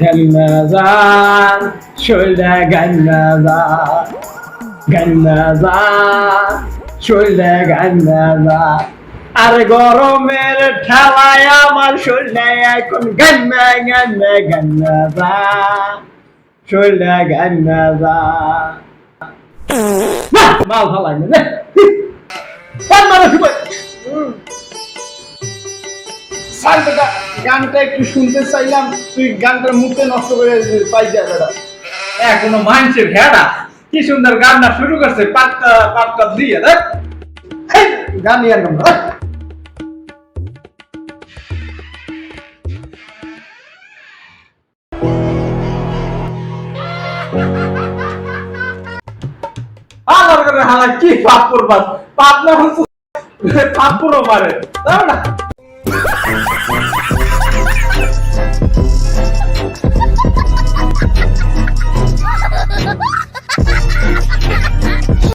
গান্নাজান শৈলা গান্নাজান গান্নাজান, শৈলা গান্নাজান। আর গরমের ঠেলায় আমার শৈলা এখন গান্না গান্না, গান্নাজান, শৈলা গান্নাজান। মাল ফালাই না শান্তটা গানটা একটু শুনতে চাইলাম। তুই গানটার মুখে নষ্ট করে পাই যা বেটা। এখনও মানুষের ভেড়া? কি সুন্দর গান্না শুরু করছে দিয়ে দেখ। গান করে হালা কি পাপ করবাস? পাপ না হচ্ছে পাপ পুরো মারে। না। Thank you.